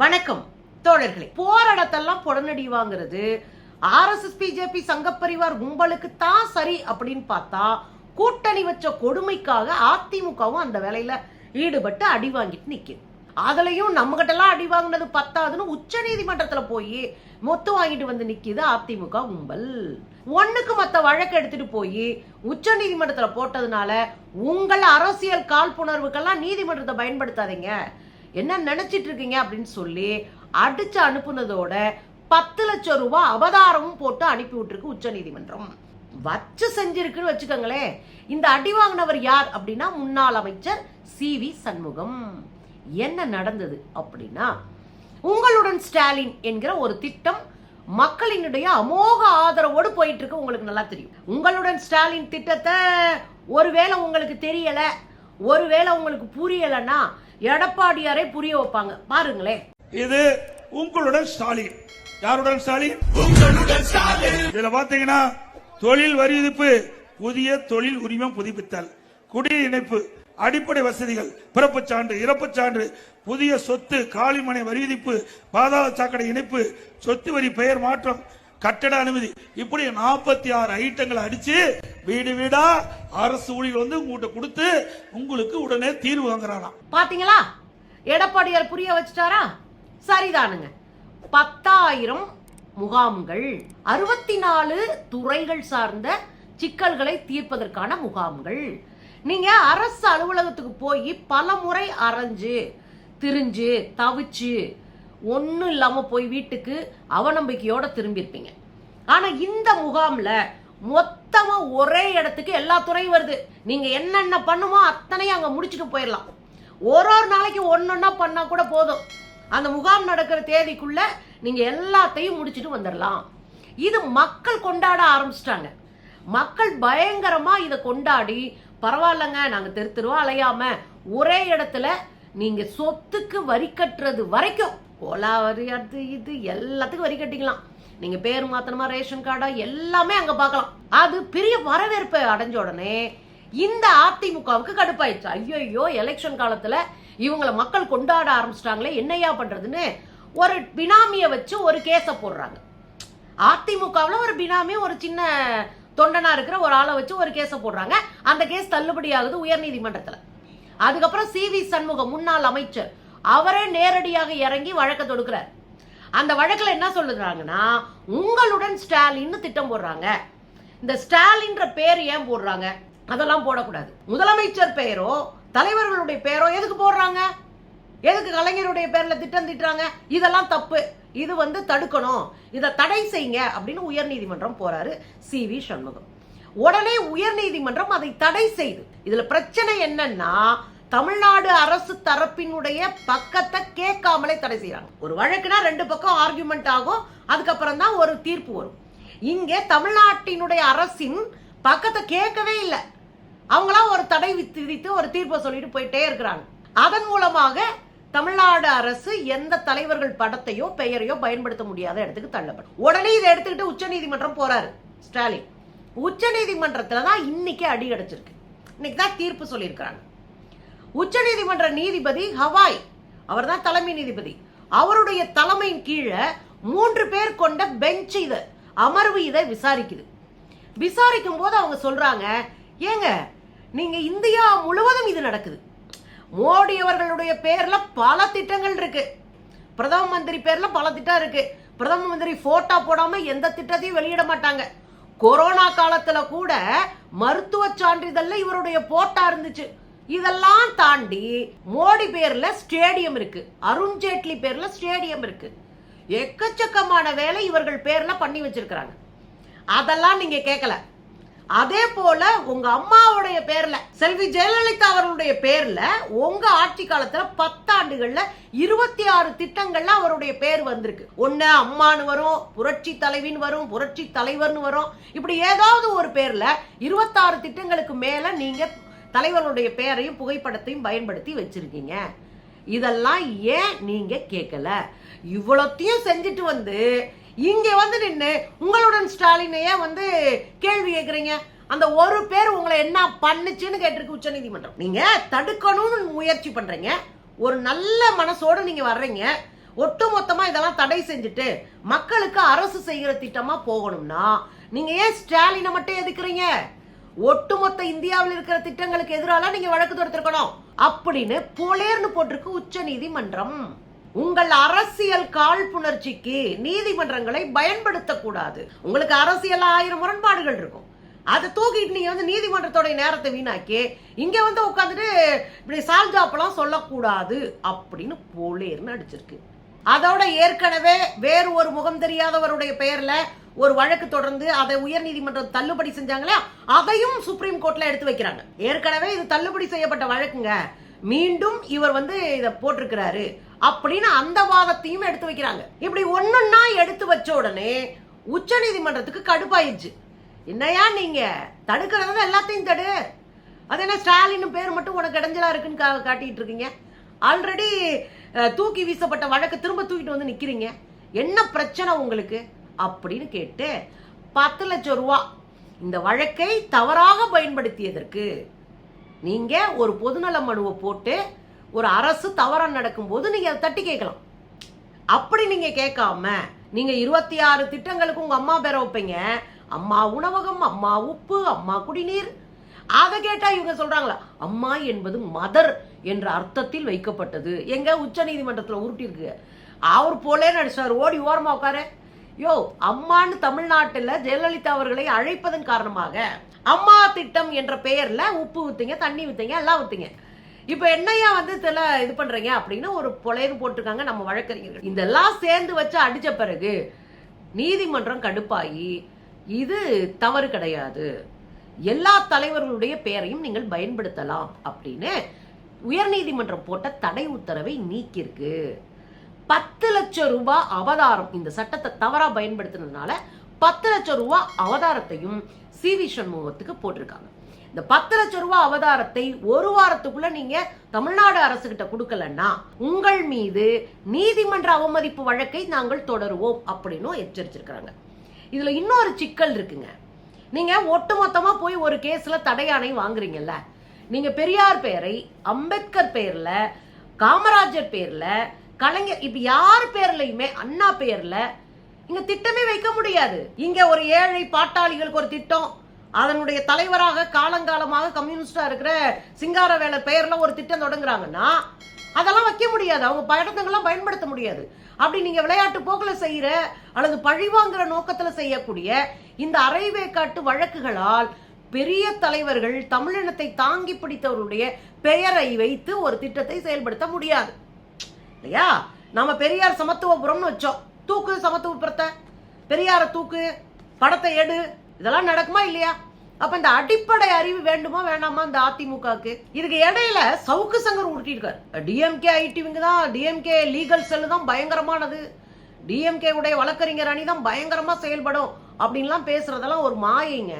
வணக்கம் தோழர்களே. போராடத்தெல்லாம் புடனடி வாங்குறது ஆர்எஸ்எஸ் பிஜேபி சங்கப்பரிவார் கும்பலுக்கு தான் சரி அப்படின்னு பார்த்தா கூட்டணி வச்ச கொடுமைக்காக அதிமுகவும் அந்த வேலையில ஈடுபட்டு அடி வாங்கிட்டு நிக்குது. அதுலயும் நம்ம கிட்டலாம் அடி வாங்கினது பத்தாதுன்னு உச்ச நீதிமன்றத்துல போய் மொத்து வாங்கிட்டு வந்து நிக்குது அதிமுக கும்பல். ஒண்ணுக்கு மத்த வழக்கு எடுத்துட்டு போய் உச்ச நீதிமன்றத்துல போட்டதுனால உங்கள் அரசியல் காழ்ப்புணர்வுக்கெல்லாம் நீதிமன்றத்தை பயன்படுத்தாதீங்க. என்ன நினைச்சிட்டு இருக்கீங்க அப்படின்னு சொல்லி அடிச்சு அனுப்புனதோட பத்து லட்சம் ரூபாய் அவதாரமும் போட்டு அனுப்பி விட்டுருக்கு உச்ச நீதிமன்றம் வச்சு செஞ்சிருக்குன்னு வச்சுக்கோங்களேன். இந்த அடி வாங்கினவர் யார் அப்படின்னா முன்னாள் அமைச்சர் சி வி சண்முகம். என்ன நடந்தது அப்படின்னா உங்களுடன் ஸ்டாலின் என்கிற ஒரு திட்டம் மக்களினுடைய அமோக ஆதரவோடு போயிட்டு இருக்கு உங்களுக்கு நல்லா தெரியும். உங்களுடன் ஸ்டாலின் திட்டத்தை ஒருவேளை உங்களுக்கு தெரியல ஒருவேளை உங்களுக்கு புரியலைன்னா எடப்பாடியாரே புரிய வைப்பாங்க. பாருங்களேன். இது உங்களுடன் ஸ்டாலின். யாருடன் ஸ்டாலின்? இதுல பாத்தீங்கன்னா தொழில் வரி விதிப்பு புதிய தொழில் உரிமம் புதுப்பித்தல் குடிநீர் இணைப்பு அடிப்படை வசதிகள் பிறப்புச் சான்று இறப்புச் சான்று புதிய சொத்து காலிமனை வரி விதிப்பு பாதாள சாக்கடை இணைப்பு சொத்து வரி பெயர் மாற்றம் கட்டட அனுமதி. இப்படி நாற்பத்தி ஆறு ஐட்டங்களை அடிச்சு வீடு வீடா அரசு ஊழியர் வந்து உங்ககிட்ட கொடுத்து உங்களுக்கு உடனே தீர்வு வாங்குறானாம் பாத்தீங்களா? எடப்பாடியார் புரிய வச்சுட்டாரா? சரிதானுங்க. பத்தாயிரம் முகாம்கள் அறுபத்தி நாலு துறைகள் சார்ந்த சிக்கல்களை தீர்ப்பதற்கான முகாம்கள். நீங்க அரசு அலுவலகத்துக்கு போய் பல முறை அரைஞ்சு திரிஞ்சு தவிச்சு ஒன்றும் இல்லாமல் போய் வீட்டுக்கு அவநம்பிக்கையோட திரும்பியிருப்பீங்க. ஆனால் இந்த முகாமில் மொத்தமாக ஒரே இடத்துக்கு எல்லா துறையும் வருது. நீங்கள் என்னென்ன பண்ணுமோ அத்தனையும் அங்கே முடிச்சுட்டு போயிடலாம் ஒரு ஒரு நாளைக்கு ஒன்றுன்னா பண்ணால் கூட போதும். அந்த முகாம் நடக்கிற தேதிக்குள்ளே நீங்கள் எல்லாத்தையும் முடிச்சுட்டு வந்துடலாம் இது மக்கள் கொண்டாட ஆரம்பிச்சிட்டாங்க. மக்கள் பயங்கரமாக இதை கொண்டாடி பரவாயில்லங்க நாங்கள் தெரு தெருவா அலையாமல் ஒரே இடத்துல நீங்கள் சொத்துக்கு வரி கட்டுறது வரைக்கும் ஓலா வரி அது இது எல்லாத்துக்கும் வரி கட்டிக்கலாம். நீங்க பேர் மாத்தணுமா ரேஷன் கார்டா எல்லாமே அங்க பார்க்கலாம். அது பெரிய வரவேற்பை அடைஞ்ச உடனே இந்த அதிமுகவுக்கு கடுப்பாயிடுச்சு. ஐயோ எலெக்ஷன் காலத்துல இவங்களை மக்கள் கொண்டாட ஆரம்பிச்சிட்டாங்களே என்னையா பண்றதுன்னு ஒரு பினாமிய வச்சு ஒரு கேஸை போடுறாங்க. அதிமுகவில் ஒரு பினாமி ஒரு சின்ன தொண்டனா இருக்கிற ஒரு ஆளை வச்சு ஒரு கேஸ போடுறாங்க. அந்த கேஸ் தள்ளுபடி ஆகுது உயர்நீதிமன்றத்தில். அதுக்கப்புறம் சி வி சண்முகம் முன்னாள் அமைச்சர் அவரே நேரடியாக இறங்கி வழக்க தொடுக்கிறார். அந்த வழக்குல என்ன சொல்லுறாங்கன்னா உங்களுடன் ஸ்டாலின்னு திட்டம் போடுறாங்க. இந்த ஸ்டாலின்ற பேர் ஏன் போடுறாங்க? அதெல்லாம் போடக்கூடாது. முதலமைச்சர் பெயரோ தலைவர்களுடைய பெயரோ எதுக்கு போடுறாங்க? எதுக்கு கலைஞருடைய பேர்ல திட்டம் திட்டுறாங்க? இதெல்லாம் தப்பு. இது வந்து தடுக்கணும். இதை தடை செய்யுங்க அப்படின்னு உயர்நீதிமன்றம் போறாரு சி வி சண்முகம். உடனே உயர்நீதிமன்றம் அதை தடை செய்து. இதுல பிரச்சனை என்னன்னா தமிழ்நாடு அரசு தரப்பினுடைய பக்கத்தை கேட்காமலே தடை செய்கிறாங்க ஒரு வழக்குனா ரெண்டு பக்கம் ஆர்குமெண்ட் ஆகும் அதுக்கப்புறம் தான் ஒரு தீர்ப்பு வரும். இங்கே தமிழ்நாட்டினுடைய அரசின் பக்கத்தை கேட்கவே இல்லை. அவங்களாம் ஒரு தடை வித்து விதித்து ஒரு தீர்ப்பை சொல்லிட்டு போயிட்டே இருக்கிறாங்க. அதன் மூலமாக தமிழ்நாடு அரசு எந்த தலைவர்கள் படத்தையோ பெயரையோ பயன்படுத்த முடியாத இடத்துக்கு தள்ளப்படும். உடனே இதை எடுத்துக்கிட்டு உச்சநீதிமன்றம் போறாரு ஸ்டாலின். உச்சநீதிமன்றத்தில் தான் இன்னைக்கு அடி அடிச்சிருக்கு. இன்னைக்கு தான் தீர்ப்பு சொல்லியிருக்கிறாங்க. உச்சநீதிமன்ற நீதிபதி ஹவாய். அவர்தான் தலைமை நீதிபதி. அவருடைய தலைமையின் கீழே மூன்று பேர் கொண்ட பெஞ்ச் இதை. அமர்வு இதை விசாரிக்குது. விசாரிக்கும் போது அவங்க சொல்றாங்க ஏங்க நீங்க இந்தியா முழுவதும் இது நடக்குது. மோடி அவர்களுடைய பேர்ல பல திட்டங்கள் இருக்கு. பிரதம மந்திரி பேர்ல பல திட்டம் இருக்கு. பிரதம மந்திரி போட்டோ போடாம எந்த திட்டத்தையும் வெளியிட மாட்டாங்க. கொரோனா காலத்துல கூட மருத்துவ சான்றிதழ்ல இவருடைய போட்டா இருந்துச்சு. இதெல்லாம் தாண்டி மோடி பேர்ல ஸ்டேடியம் இருக்கு. அருண் ஜேட்லி பேர்ல ஸ்டேடியம் இருக்கு. எக்கச்சக்கமான வேலை இவர்கள் பேர்ல பண்ணி வச்சிருக்கிறாங்க. அதெல்லாம் நீங்க கேட்கல அதே போல உங்க அம்மாவுடைய பேர்ல செல்வி ஜெயலலிதா அவர்களுடைய பேர்ல உங்க ஆட்சி காலத்துல பத்தாண்டுகள்ல இருபத்தி ஆறு திட்டங்கள்ல அவருடைய பேர் வந்திருக்கு. ஒன்னு அம்மான்னு வரும் புரட்சி தலைவின்னு வரும் புரட்சி தலைவர்னு வரும். இப்படி ஏதாவது ஒரு பேர்ல இருபத்தாறு திட்டங்களுக்கு மேல நீங்க தலைவர்களுடைய பெயரையும் புகைப்படத்தையும் பயன்படுத்தி வச்சிருக்கீங்க. இதெல்லாம் ஏன் நீங்க கேட்கல இவ்வளோத்தையும் செஞ்சுட்டு வந்து இங்க வந்து நின்று உங்களுடன் ஸ்டாலினையே வந்து கேள்வி கேட்குறீங்க அந்த ஒரு பேர் உங்களை என்ன பண்ணுச்சுன்னு கேட்டிருக்கு உச்சநீதிமன்றம். நீங்க தடுக்கணும்னு முயற்சி பண்றீங்க. ஒரு நல்ல மனசோட நீங்க வர்றீங்க. ஒட்டுமொத்தமா இதெல்லாம் தடை செஞ்சுட்டு மக்களுக்கு அரசு செய்கிற திட்டமா போகணும்னா நீங்க ஏன் ஸ்டாலினை மட்டும் எதுக்குறீங்க? ஒட்டுமொத்த இந்தியாவில் இருக்கிற திட்டங்களுக்கு எதிரால நீங்க வழக்கு தொடுத்திருக்கணும். அப்படின்னு போலேர்னு போட்டிருக்கு உச்ச நீதிமன்றம். உங்கள் அரசியல் காழ்ப்புணர்ச்சிக்கு நீதிமன்றங்களை பயன்படுத்தக்கூடாது. உங்களுக்கு அரசியல் ஆயிரம் முரண்பாடுகள் இருக்கும். அதை தூக்கிட்டு நீங்க வந்து நீதிமன்றத்தோட நேரத்தை வீணாக்கி இங்க வந்து உட்காந்துட்டு இப்படி சால்ஜாப்பெல்லாம் சொல்லக்கூடாது அப்படின்னு போலேர்னு அடிச்சிருக்கு. அதோட ஏற்கனவே வேறு ஒரு முகம் தெரியாதவருடைய பெயர்ல ஒரு வழக்கு தொடர்ந்து அதை உயர்நீதிமன்றம் தள்ளுபடி செஞ்சாங்களே அதையும் சுப்ரீம் கோர்ட்ல எடுத்து வைக்கிறாங்க. ஏற்கனவே இது தள்ளுபடி செய்யப்பட்ட வழக்குங்க. மீண்டும் இவர் வந்து இதை போட்டிருக்கிறாரு அப்படின்னு அந்த வாதத்தையும் எடுத்து வைக்கிறாங்க. இப்படி ஒன்னொன்னா எடுத்து வச்ச உடனே உச்ச நீதிமன்றத்துக்கு கடுப்பாயிருச்சு என்னையா நீங்க? தடுக்கிறது எல்லாத்தையும் தடு. அது என்ன ஸ்டாலின் பேர் மட்டும் உனக்கு இடைஞ்சலா இருக்குன்னு கா- காட்டிட்டு இருக்கீங்க? ஆல்ரெடி தூக்கி வீசப்பட்ட வழக்கு திரும்ப தூக்கிட்டு வந்து நிக்கிறீங்க. என்ன பிரச்சனை உங்களுக்கு? அப்படின்னு கேட்டு பத்து லட்சம் ரூபா. இந்த வழக்கை தவறாக பயன்படுத்தியதற்கு நீங்கள் ஒரு பொதுநல மனுவை போட்டு ஒரு அரசு தவறாக நடக்கும்போது நீங்கள் அதை தட்டி கேட்கலாம். அப்படி நீங்கள் கேட்காம நீங்கள் இருபத்தி ஆறு திட்டங்களுக்கு உங்கள் அம்மா பேரை வைப்பீங்க. அம்மா உணவகம் அம்மா உப்பு அம்மா குடிநீர். அதை கேட்டால் இவங்க சொல்கிறாங்களா அம்மா என்பது மதர் என்ற அர்த்தத்தில் வைக்கப்பட்டது. எங்கே உச்ச நீதிமன்றத்தில் உருட்டிருக்கு அவர் போலே நடிச்சார். ஓடி ஓரமாக உட்காரு. யோ அம்மான்னு தமிழ்நாட்டுல ஜெயலலிதா அவர்களை அழைப்பதன் காரணமாக அம்மா திட்டம் என்ற பெயர்ல உப்பு வித்தீங்க தண்ணி வித்தீங்க எல்லாம் வித்தீங்க இப்ப என்னையா வந்து சில இது பண்றீங்க அப்படின்னு ஒரு பொலைன்னு போட்டிருக்காங்க நம்ம வழக்கறிஞர்கள். இதெல்லாம் சேர்ந்து வச்சு அடிச்ச பிறகு நீதிமன்றம் கடுப்பாயி இது தவறு கிடையாது. எல்லா தலைவர்களுடைய பெயரையும் நீங்கள் பயன்படுத்தலாம் அப்படின்னு உயர்நீதிமன்றம் போட்ட தடை உத்தரவை நீக்கியிருக்கு. பத்து லட்சம் ரூபாய் அவதாரம். இந்த சட்டத்தை தவறா பயன்படுத்தினதுனால பத்து லட்சம் ரூபாய் அவதாரத்தையும் சி வி சண்முகத்துக்கு போட்டிருக்காங்க. இந்த பத்து லட்சம் ரூபாய் அவதாரத்தை ஒரு வாரத்துக்குள்ள நீங்க தமிழ்நாடு அரசு கிட்ட கொடுக்கலன்னா உங்கள் மீது நீதிமன்ற அவமதிப்பு வழக்கை நாங்கள் தொடருவோம் அப்படின்னும் எச்சரிச்சிருக்கிறாங்க. இதுல இன்னொரு சிக்கல் இருக்குங்க. நீங்க ஒட்டுமொத்தமா போய் ஒரு கேஸ்ல தடையானை வாங்குறீங்கல்ல. நீங்க பெரியார் பெயரை அம்பேத்கர் பெயர்ல காமராஜர் பேர்ல கலைஞர் இப்ப யார் பேர்லயுமே அண்ணா பேர்ல இங்க திட்டமே வைக்க முடியாது. இங்க ஒரு ஏழை பாட்டாளிகளுக்கு ஒரு திட்டம். அதனுடைய தலைவராக காலங்காலமாக கம்யூனிஸ்டா இருக்கிற சிங்காரவேலர் பெயர்ல ஒரு திட்டம் தொடங்குறாங்கன்னா அதெல்லாம் வைக்க முடியாது. அவங்க படத்தங்கள்லாம் பயன்படுத்த முடியாது. அப்படி நீங்க விளையாட்டு போக்குல செய்யற அல்லது பழிவாங்குற நோக்கத்துல செய்யக்கூடிய இந்த அரைவேக்காட்டு வழக்குகளால் பெரிய தலைவர்கள் தமிழினத்தை தாங்கி பிடித்தவருடைய பெயரை வைத்து ஒரு திட்டத்தை செயல்படுத்த முடியாது. இல்லையா? நாம பெரியார் சமத்துவபுரம்னு வச்சோம். தூக்கு சமத்துவபுரத்தை. பெரியார தூக்கு படத்தை எடு இதெல்லாம் நடக்குமா இல்லையா? அப்ப இந்த அடிப்படை அறிவு வேண்டுமா வேண்டாமா இந்த அதிமுகக்கு இதுக்கு இடையில சவுக்கு சங்கர் உருட்டிருக்காரு டிஎம்கே ஐடிவிங்க தான் டிஎம்கே லீகல் செல் தான் பயங்கரமானது. டிஎம்கே உடைய வழக்கறிஞர் அணி தான் பயங்கரமா செயல்படும் அப்படின்லாம் பேசுறதெல்லாம் ஒரு மாயைங்க.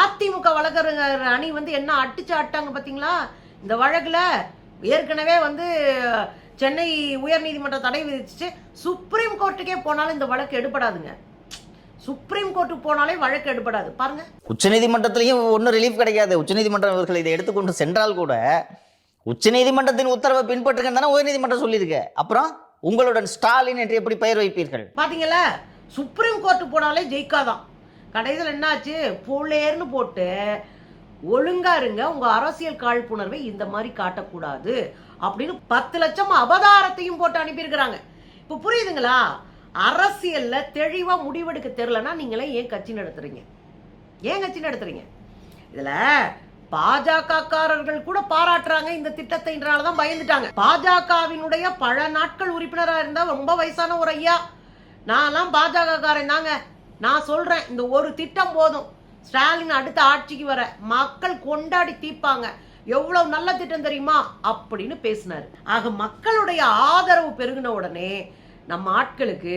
அதிமுக வழக்கறிஞர் அணி வந்து என்ன அட்டிச்சு அட்டாங்க பாத்தீங்களா? இந்த வழக்குல ஏற்கனவே வந்து சென்னை உயர்நீதிமன்ற தடை விதிச்சு சுப்ரீம் கோர்ட்டுக்கே போனாலும் இந்த வழக்கு எடுபடாதுங்க. சுப்ரீம் கோர்ட்டுக்கு போனாலே வழக்கு எடுபடாது. பாருங்க. உச்சநீதிமன்றத்திலையும் ஒன்றும் ரிலீஃப் கிடைக்காது உச்சநீதிமன்றம் இவர்கள் இதை எடுத்துக்கொண்டு சென்றால் கூட உச்சநீதிமன்றத்தின் உத்தரவை பின்பற்றுங்கன்னு தானே உயர்நீதிமன்றம் சொல்லியிருக்கு. அப்புறம் உங்களுடன் ஸ்டாலின் என்று எப்படி பெயர் வைப்பீர்கள்? பாத்தீங்களா? சுப்ரீம் கோர்ட்டு போனாலே ஜெயிக்காதான். கடைசியில் என்னாச்சு? புள்ளேர்னு போட்டு ஒழுங்கா இருங்க உங்க அரசியல் காழ்ப்புணர்வை இந்த மாதிரி காட்டக்கூடாது அப்படின்னு பத்து லட்சம் அபதாரத்தையும் போட்டு அனுப்பியிருக்கிறாங்க. இப்போ புரியுதுங்களா? அரசியல்ல தெளிவா முடிவெடுக்க தெரிலன்னா நீங்களே ஏன் கட்சி நடத்துறீங்க? ஏன் கட்சி நடத்துறீங்க? இதுல பாஜகக்காரர்கள் கூட பாராட்டுறாங்க இந்த திட்டத்தைன்றனாலதான் பயந்துட்டாங்க. பாஜகவினுடைய பல நாட்கள் உறுப்பினராக இருந்தா ரொம்ப வயசான ஒரு ஐயா. நான்லாம் பாஜக காரன் தாங்க. நான் சொல்றேன் இந்த ஒரு திட்டம் போதும். ஸ்டாலின் அடுத்த ஆட்சிக்கு வர மக்கள் கொண்டாடி தீப்பாங்க எவ்வளவு நல்ல திட்டம் தெரியுமா? அப்படின்னு பேசினார். ஆக மக்களுடைய ஆதரவு பெருகின உடனே நம்ம ஆட்களுக்கு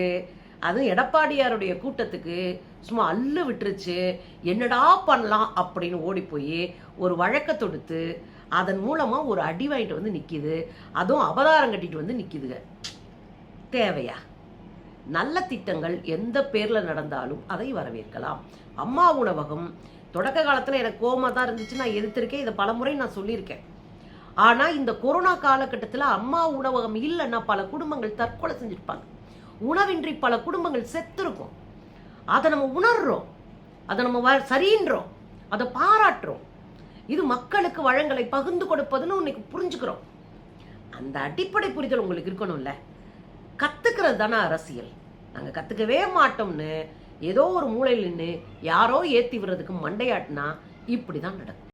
அதுவும் எடப்பாடியாருடைய கூட்டத்துக்கு சும்மா அள்ளு விட்டுருச்சு. என்னடா பண்ணலாம் அப்படின்னு ஓடி போய் ஒரு வழக்க தொடுத்து அதன் மூலமா ஒரு அடி வாங்கிட்டு வந்து நிற்கிது அதுவும் அபதாரம் கட்டிட்டு வந்து நிற்கிதுங்க தேவையா? நல்ல திட்டங்கள் எந்த பேர்ல நடந்தாலும் அதை வரவேற்கலாம். அம்மா உணவகம். தொடக்க காலத்தில் எனக்கு கோமா தான் இருந்துச்சு. நான் எதிர்த்திருக்கேன். இதை பலமுறை நான் சொல்லியிருக்கேன். ஆனால் இந்த கொரோனா காலகட்டத்தில் அம்மா உணவகம் இல்லைன்னா பல குடும்பங்கள் தற்கொலை செஞ்சிருப்பாங்க. உணவின்றி பல குடும்பங்கள் செத்துருக்கும். அதை நம்ம உணர்றோம். அதை நம்ம வ- சரின்றோம். அதை பாராட்டுறோம். இது மக்களுக்கு வழங்களை பகிர்ந்து கொடுப்பதுன்னு இன்னைக்கு புரிஞ்சுக்கிறோம். அந்த அடிப்படை புரிதல் உங்களுக்கு இருக்கணும்ல. கத்துக்கிறது தானே அரசியல். நாங்கள் கத்துக்கவே மாட்டோம்னு ஏதோ ஒரு மூலையில் நின்று யாரோ ஏற்றி விடுறதுக்கு மண்டையாட்டினா இப்படி தான் நடக்கும்.